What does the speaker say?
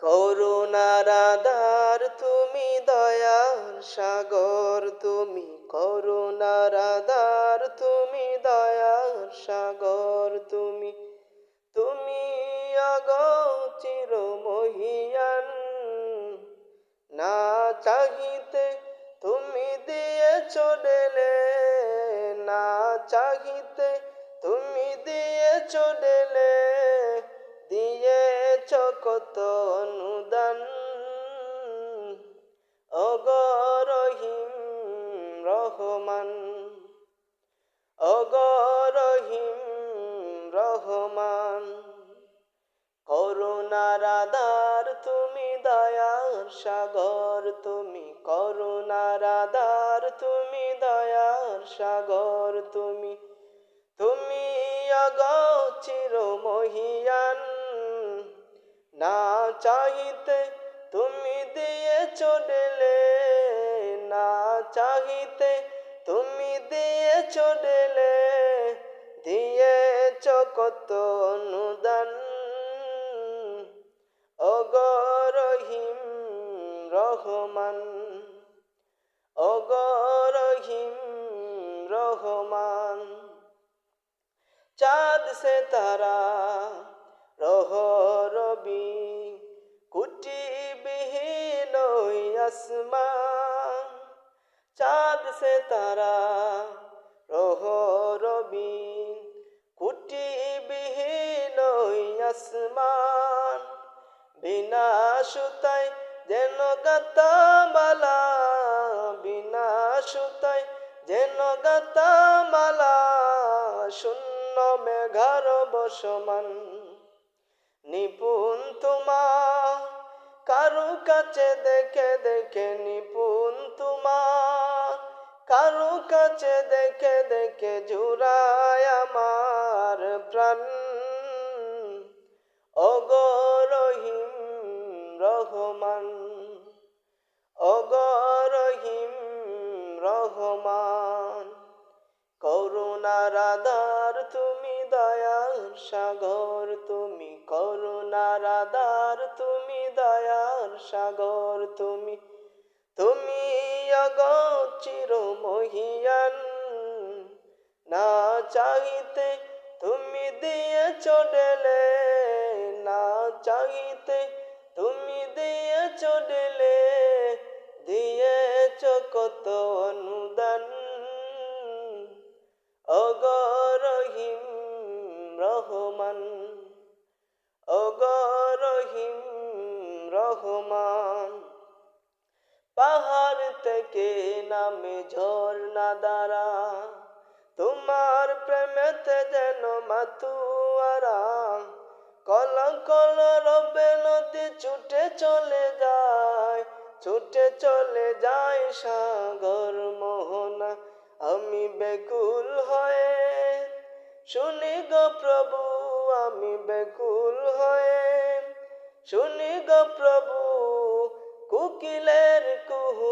করুণার আধার, তুমি দয়ার সাগর, তুমি করুণার আধার, তুমি দয়ার সাগর, তুমি তুমি অগচির মহিয়ান না চাহিতে তুমি দিয়ে চলেলে, না চাহিতে তুমি দিয়ে চলেলে কত অনুদান? অগরহিম রহমান অগরহিম রহমান, করুণার তুমি দয়ার সাগর, তুমি করুণার তুমি দয়ার সাগর, তুমি চাহিতে তুমি দিয়ে চলেলে, না চাহিতে তুমি দিয়ে চলেলে, দিয়েছ কত অনুদান। অগরহিম রহমান অগরহিম রহমান, চাঁদ সে তারা, রহ রবি সে তারা। রহ রবি কুটি বিহীন আসমান। বিনা সুতায় যেন গাতামালা, বিনা সুতায় যেন গাতামালা, শূন্য মেঘার বসমান। নিপুণ তোমা, কারু কাছে দেখে দেখে নিপুণ কাছে দেখে দেখে জুড়ায় আমার প্রাণ। অগরহিম রহমান অগরহিম রহমান, করুণার আধার তুমি দয়ার সাগর, তুমি করুণার আধার তুমি দয়ার সাগর, তুমি তুমি অগচির মহিয়ান না চাইতে তুমি দিয়ে চলেলে না চাইতে তুমি দিয়ে চলেলে দিয়েছ কত অনুদান। অগরহিম রহমান অগরহিম রহমান। পাহাড় থেকে নামে ঝর্ণা দ্বারা, তোমার প্রেমেতে যেন মাতুয়ারা কল কল রবে নদী ছুটে চলে যায়, ছুটে চলে যায় সাগর মোহনা। আমি বেকুল হয়ে, শুনি গো প্রভু, আমি বেকুল হয়ে, শুনি গো প্রভু কুকিলের কুহু